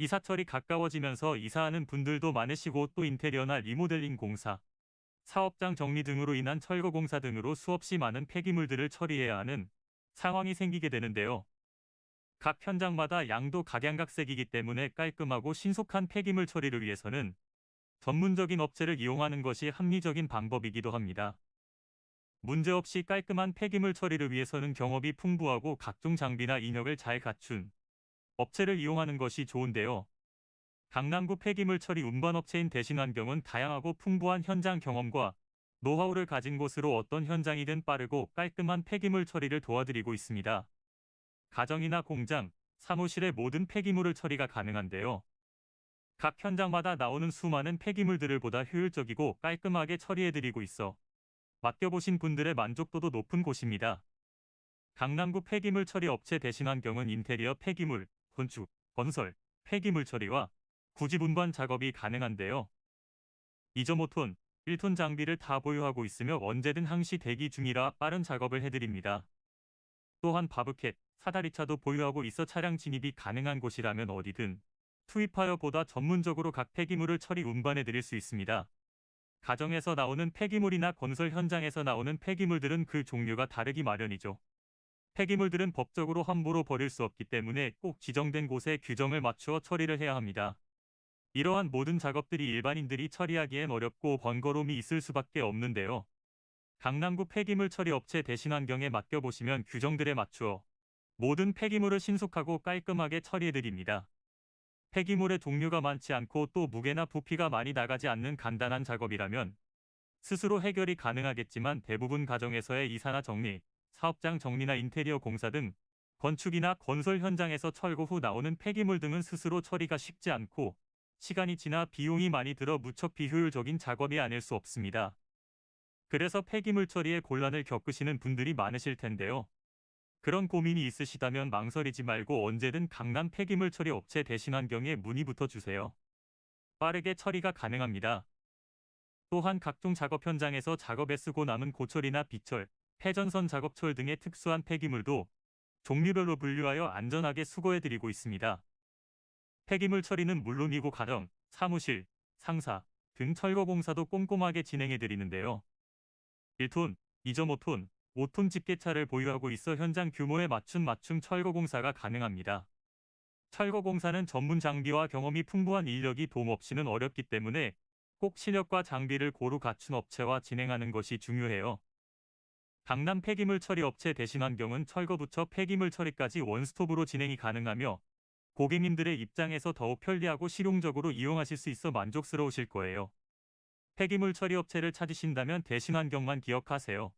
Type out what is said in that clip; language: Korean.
이사철이 가까워지면서 이사하는 분들도 많으시고 또 인테리어나 리모델링 공사, 사업장 정리 등으로 인한 철거 공사 등으로 수없이 많은 폐기물들을 처리해야 하는 상황이 생기게 되는데요. 각 현장마다 양도 각양각색이기 때문에 깔끔하고 신속한 폐기물 처리를 위해서는 전문적인 업체를 이용하는 것이 합리적인 방법이기도 합니다. 문제없이 깔끔한 폐기물 처리를 위해서는 경험이 풍부하고 각종 장비나 인력을 잘 갖춘 업체를 이용하는 것이 좋은데요. 강남구 폐기물 처리 운반업체인 대신환경은 다양하고 풍부한 현장 경험과 노하우를 가진 곳으로 어떤 현장이든 빠르고 깔끔한 폐기물 처리를 도와드리고 있습니다. 가정이나 공장, 사무실의 모든 폐기물을 처리가 가능한데요. 각 현장마다 나오는 수많은 폐기물들을 보다 효율적이고 깔끔하게 처리해드리고 있어 맡겨보신 분들의 만족도도 높은 곳입니다. 강남구 폐기물 처리 업체 대신환경은 인테리어 폐기물, 건축, 건설, 폐기물 처리와 구집 운반 작업이 가능한데요. 2.5톤, 1톤 장비를 다 보유하고 있으며 언제든 항시 대기 중이라 빠른 작업을 해드립니다. 또한 바브캣, 사다리차도 보유하고 있어 차량 진입이 가능한 곳이라면 어디든 투입하여 보다 전문적으로 각 폐기물을 처리 운반해 드릴 수 있습니다. 가정에서 나오는 폐기물이나 건설 현장에서 나오는 폐기물들은 그 종류가 다르기 마련이죠. 폐기물들은 법적으로 함부로 버릴 수 없기 때문에 꼭 지정된 곳에 규정을 맞추어 처리를 해야 합니다. 이러한 모든 작업들이 일반인들이 처리하기엔 어렵고 번거로움이 있을 수밖에 없는데요. 강남구 폐기물 처리 업체 대신환경에 맡겨보시면 규정들에 맞추어 모든 폐기물을 신속하고 깔끔하게 처리해드립니다. 폐기물의 종류가 많지 않고 또 무게나 부피가 많이 나가지 않는 간단한 작업이라면 스스로 해결이 가능하겠지만 대부분 가정에서의 이사나 정리, 사업장 정리나 인테리어 공사 등 건축이나 건설 현장에서 철거 후 나오는 폐기물 등은 스스로 처리가 쉽지 않고 시간이 지나 비용이 많이 들어 무척 비효율적인 작업이 아닐 수 없습니다. 그래서 폐기물 처리에 곤란을 겪으시는 분들이 많으실 텐데요. 그런 고민이 있으시다면 망설이지 말고 언제든 강남 폐기물 처리 업체 대신환경에 문의부터 주세요. 빠르게 처리가 가능합니다. 또한 각종 작업 현장에서 작업에 쓰고 남은 고철이나 비철, 폐전선 작업철 등의 특수한 폐기물도 종류별로 분류하여 안전하게 수거해드리고 있습니다. 폐기물 처리는 물론이고 가정, 사무실, 상사 등 철거 공사도 꼼꼼하게 진행해드리는데요. 1톤, 2.5톤, 5톤 집게차를 보유하고 있어 현장 규모에 맞춘 맞춤 철거 공사가 가능합니다. 철거 공사는 전문 장비와 경험이 풍부한 인력이 도움 없이는 어렵기 때문에 꼭 실력과 장비를 고루 갖춘 업체와 진행하는 것이 중요해요. 강남 폐기물 처리 업체 대신환경은 철거부터 폐기물 처리까지 원스톱으로 진행이 가능하며 고객님들의 입장에서 더욱 편리하고 실용적으로 이용하실 수 있어 만족스러우실 거예요. 폐기물 처리 업체를 찾으신다면 대신환경만 기억하세요.